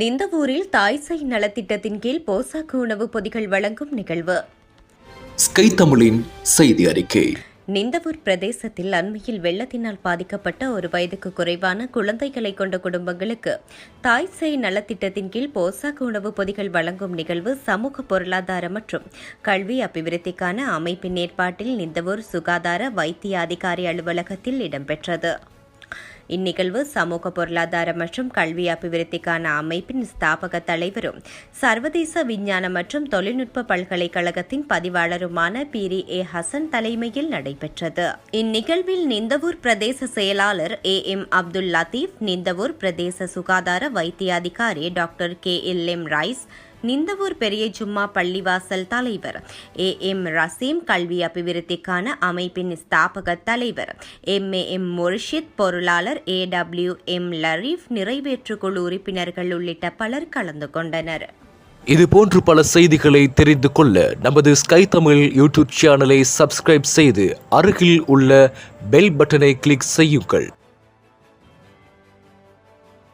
நிந்தவூரில் தாய்சை நலத்திட்டத்தின் கீழ் போசாக்கு உணவு பொதிகள் வழங்கும் நிகழ்வு. ஸ்கை தமிழின் செய்தி அறிக்கை. நிந்தவூர் பிரதேசத்தில் அண்மையில் வெள்ளத்தினால் பாதிக்கப்பட்ட ஒரு வயதுக்கு குறைவான குழந்தைகளை கொண்ட குடும்பங்களுக்கு தாய் சேய் நலத்திட்டத்தின் கீழ் போசாக்கு உணவு பொதிகள் வழங்கும் நிகழ்வு சமூக பொருளாதார மற்றும் கல்வி அபிவிருத்திக்கான அமைப்பின் ஏற்பாட்டில் நிந்தவூர் சுகாதார வைத்திய அதிகாரி அலுவலகத்தில் இடம்பெற்றது. இந்நிகழ்வு சமூக பொருளாதார மற்றும் கல்வி அபிவிருத்திக்கான அமைப்பின் ஸ்தாபக தலைவரும் சர்வதேச விஞ்ஞான மற்றும் தொழில்நுட்ப பல்கலைக்கழகத்தின் பதிவாளருமான பீரி ஏ ஹசன் தலைமையில் நடைபெற்றது. இந்நிகழ்வில் நிந்தவூர் பிரதேச செயலாளர் ஏ எம் அப்துல் லத்தீப் நிந்தவூர் பிரதேச சுகாதார வைத்திய அதிகாரி doctor K L M Raiz Ninthavur பெரிய ஜும்மா பள்ளிவாசல் தலைவர். ஏ. எம். ரசீம் கல்வி அபிவிருத்திக்கான அமைப்பின் ஸ்தாபக தலைவர். எம். ஏ. எம். முர்ஷித் பொருளாளர். ஏ. டபிள்யூ. எம். லரீஃப் நிறைவேற்று குழு உறுப்பினர்கள் உள்ளிட்ட பலர் கலந்து கொண்டனர். இது போன்று பல செய்திகளை தெரிந்து கொள்ள நமது ஸ்கை தமிழ் யூடியூப் சேனலை சப்ஸ்கிரைப் செய்து அருகில் உள்ள பெல் பட்டனை கிளிக் செய்யுங்கள்.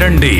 చేయండి